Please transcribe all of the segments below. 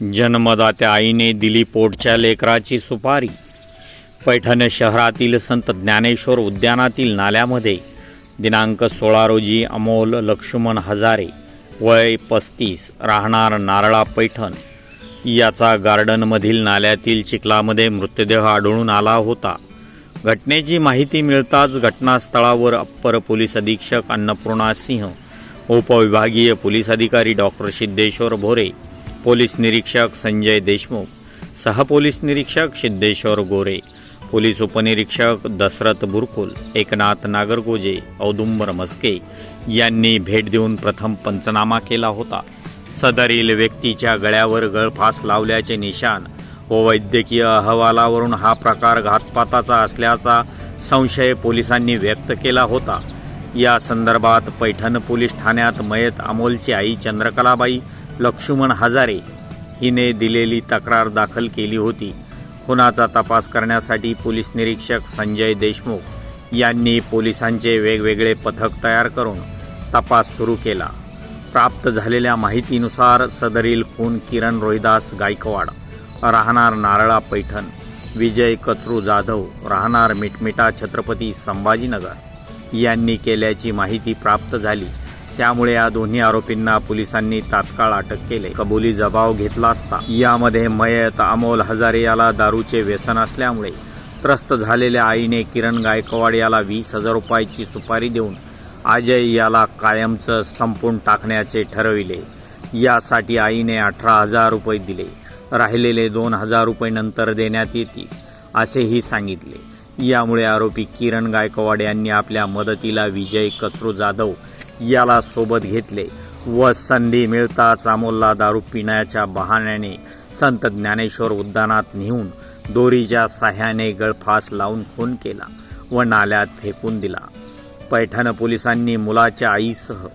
जन्मदात्या आईने दिली पोटच्या लेकराची सुपारी. पैठण शहरातील संत ज्ञानेश्वर उद्यानातील नाल्यामध्ये दिनांक सोळा रोजी अमोल लक्ष्मण हजारे वय पस्तीस राहणार नारळा पैठण. याचा गार्डनमधील नाल्यातील चिखलामध्ये मृतदेह आढळून आला होता. घटनेची माहिती मिळताच घटनास्थळावर अप्पर पोलीस अधीक्षक अन्नपूर्णा सिंह उपविभागीय पोलीस अधिकारी डॉक्टर सिद्धेश्वर भोरे पोलीस निरीक्षक संजय देशमुख सहपोलीस निरीक्षक सिद्धेश्वर गोरे पोलीस उपनिरीक्षक दशरथ बुरकुल एकनाथ नागरगोजे औदुंबर मस्के यांनी भेट देऊन प्रथम पंचनामा केला होता. सदरील व्यक्तीच्या गळ्यावर गळफास लावल्याचे निशान व वैद्यकीय अहवालावरून हा प्रकार घातपाताचा असल्याचा संशय पोलिसांनी व्यक्त केला होता. या संदर्भात पैठण पोलीस ठाण्यात मयत अमोलची आई चंद्रकलाबाई लक्ष्मण हजारे हिने दिलेली तक्रार दाखल केली होती. खुनाचा तपास करण्यासाठी पोलीस निरीक्षक संजय देशमुख यांनी पोलिसांचे वेगवेगळे पथक तयार करून तपास सुरू केला. प्राप्त झालेल्या माहितीनुसार सदरील खून किरण रोहिदास गायकवाड राहणार नारळा पैठण विजय कचरू जाधव राहणार मिटमिटा छत्रपती संभाजीनगर यांनी केल्याची माहिती प्राप्त झाली. त्यामुळे या दोन्ही आरोपींना पोलिसांनी तात्काळ अटक केले. कबुली जबाव घेतला असता. यामध्ये मयत अमोल हजारे याला दारूचे व्यसन असल्यामुळे त्रस्त झालेल्या आईने किरण गायकवाड याला वीस हजार रुपयाची सुपारी देऊन अजय याला कायमचं संपून टाकण्याचे ठरविले. यासाठी आईने अठरा हजार रुपये दिले. राहिलेले दोन हजार रुपये नंतर देण्यात येतील असेही सांगितले. यामुळे आरोपी किरण गायकवाड यांनी आपल्या मदतीला विजय कचरू जाधव याला सोबत घेतले. व संधी मिळताच अमोलला दारू पिण्याच्या बहाण्याने संत ज्ञानेश्वर उद्यानात नेऊन दोरीच्या साह्याने गळफास लावून खून केला व नाल्यात फेकून दिला. पैठण पोलिसांनी मुलाच्या आईसह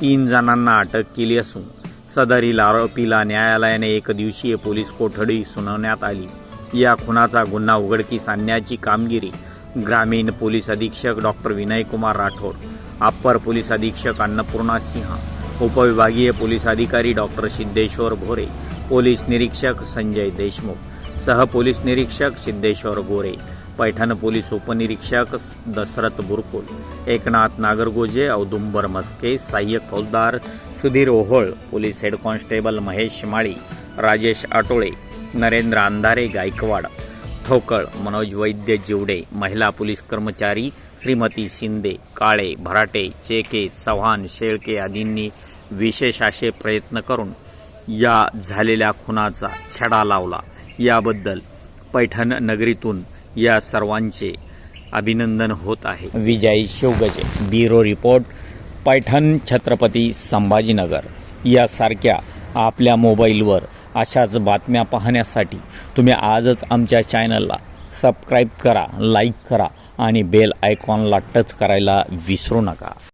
तीन जणांना अटक केली असून सदरील आरोपीला न्यायालयाने एकदिवसीय पोलीस कोठडी सुनावण्यात आली. या खुनाचा गुन्हा उघडकीस आणण्याची कामगिरी ग्रामीण पोलीस अधीक्षक doctor Vinaykumar Rathod upper police अधीक्षक अन्नपूर्णा सिंह उपविभागीय पोलीस अधिकारी डॉक्टर सिद्धेश्वर भोरे पोलीस निरीक्षक संजय देशमुख सह पोलीस निरीक्षक सिद्धेश्वर गोरे पैठण पोलीस उपनिरीक्षक दशरथ बुरकुल एकनाथ नागरगोजे औदुंबर मस्के सहाय्यक फौजदार Sudhir Ohol police head constable Mahesh Mali Rajesh Atole Narendra Andhare Gaikwad Thokal Manoj Vaidya जिवडे महिला पोलीस कर्मचारी श्रीमती शिंदे काळे भराटे चेके चव्हाण शेळके आदींनी विशेष असे प्रयत्न करून या झालेल्या खुनाचा छडा लावला. याबद्दल पैठण नगरीतून या सर्वांचे अभिनंदन होत आहे. Vijay Shivgaje bureau report Paithan Chhatrapati Sambhajinagar. यासारख्या आपल्या मोबाईलवर अशाच बातम्या पाहण्यासाठी तुम्ही आजच आमच्या चॅनलला सबस्क्राईब करा लाईक करा आणि बेल आयकॉनला टच करायला विसरू नका.